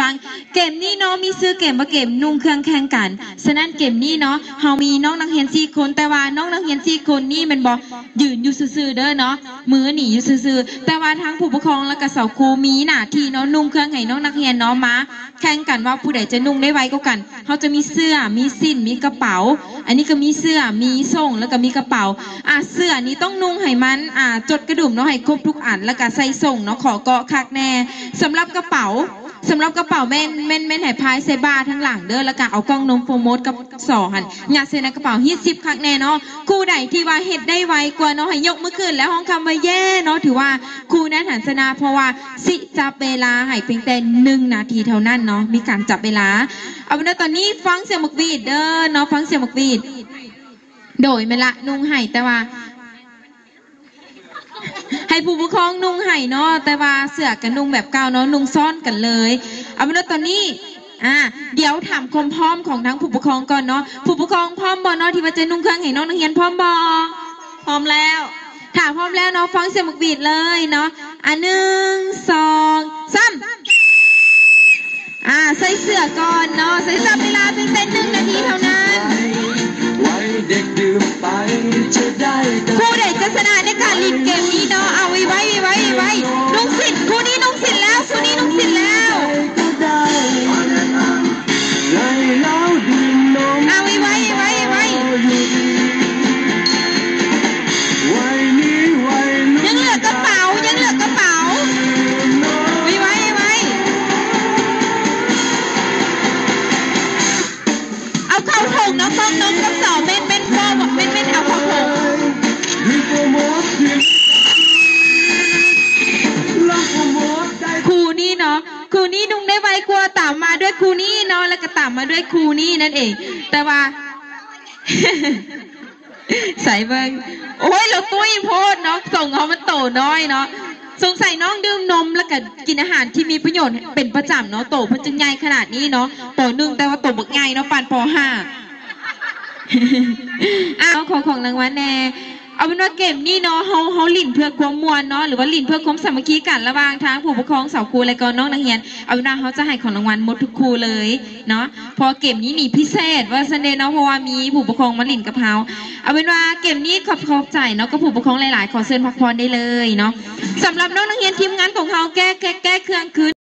ฟังเกมนี้เนาะมีซื้อเกมว่าเกมนุ่งเครื่องแข่งกันฉะนั้นเกมนี้เนาะเฮามีน้องนักเรียนสี่คนแต่ว่าน้องนักเรียนสี่คนนี่มันบ่ยืนอยู่ซื่อๆเด้อเนาะมือหนีอยู่ซื่อๆแต่ว่าทั้งผู้ปกครองและก็เสาครูมีหน้าที่เนาะนุ่งเครื่องให้น้องนักเรียนเนาะมาแข่งกันว่าผู้ใดจะนุ่งได้ไวกว่ากันเขาจะมีเสื้อมีสิ้นมีกระเป๋า อันนี้ก็มีเสื้อมีส่งแล้วก็มีกระเป๋าอะเสื้อนี้ต้องนุ่งให้มันอ่าจดกระดุมเนาะให้ครบทุกอันแล้วก็ใส่ส่งเนาะขอเกาะคักแน่สำหรับกระเป๋า สำหรับกระเป๋าแม่นแม่นแม่นไหพายเซบาทั้งหลังเด้อแล้วก็เอากล้องนมโปรโมทกับสอหันยัดใส่ในกระเป๋าฮีสิบคักแน่เนาะครูใดที่ว่าเฮ็ดได้ไวกว่าเนาะให้ยกมือขึ้นแล้วห้องคำว่าแย่เนาะถือว่าครูนั้นหันสนาเพราะว่าสิจับเวลาให้เพียงแต่หนึ่งนาทีเท่านั้นเนาะมีการจับเวลา เอาเป็นว่าตอนนี้ฟังเสียงหมกบีดเด้อเนาะฟังเสียงหมกบีดโดยไม่ละนุ่งไห้แต่ว่า ให้ผู้ปกครองนุ่งไห้เนาะแต่ว่าเสื้อกันนุ่งแบบเก่าเนาะนุ่งซ่อนกันเลย เอาเป็นว่าตอนนี้อ่าเดี๋ยวถามความพร้อมของทั้งผู้ปกครองก่อนเนาะผู้ปกครองพร้อมบ่เนาะที่ว่าจะนุ่งเครื่องให้น้องนักเรียนพร้อมบ่พร้อมแล้วถ้าพร้อมแล้วเนาะฟังเสียงหมกบีดเลยเนาะอะหนึ่งสองสามอ่าใส่เสื้อก่อนเนาะใส่เสื้อเวลาเพียงแต่หนึ่งนาทีเท่านั้นไว้เด็กดื่มไปจะได้ ต้นกับสองเม่นเม่นพ่อบอกเม่นเม่นเอาข้าถุงมีโปรโมทเพียงรับโปรโมครูนี่เนาะครูนี่นุ่งได้ไวกว่าตามมาด้วยครูนี่เนาะแล้วก็ตามมาด้วยครูนี่นั่นเอง แต่ว่าใส่เบิ้งโอ้ยเราตุ้ยโพดเนาะส่งเขามันโตน้อยเนาะสงสัยน้องดื่มนมแล้วก็กินอาหารที่มีประโยชน์เป็นประจำเนาะโตเพิ่นจึงใหญ่ขนาดนี้เนาะโตหนึ่งแต่ว่าโตบักใหญ่เนาะปานปห้า อ้าวของของรางวัลแน่เอาเป็นว่าเกมนี้เนาะเฮาเฮาลิ่นเพื่อความมวลเนาะหรือว่าลิ่นเพื่อความสามัคคีกันระหว่างทางผู้ปกครองสาวครูและก็น้องนักเรียนเอาเป็นว่าเขาจะให้ของรางวัลหมดทุกครูเลยเนาะพอเกมนี้นี่พิเศษว่าซันเดย์เนาะเพราะว่ามีผู้ปกครองมาลิ่นกับเฮาเอาเป็นว่าเกมนี้ขอบขอบใจเนาะก็ผู้ปกครองหลาย ๆ ขอเชิญพักผ่อนได้เลยเนาะสำหรับน้องนักเรียนทีมงานของเฮาแก้แก้แก้เครื่องคืน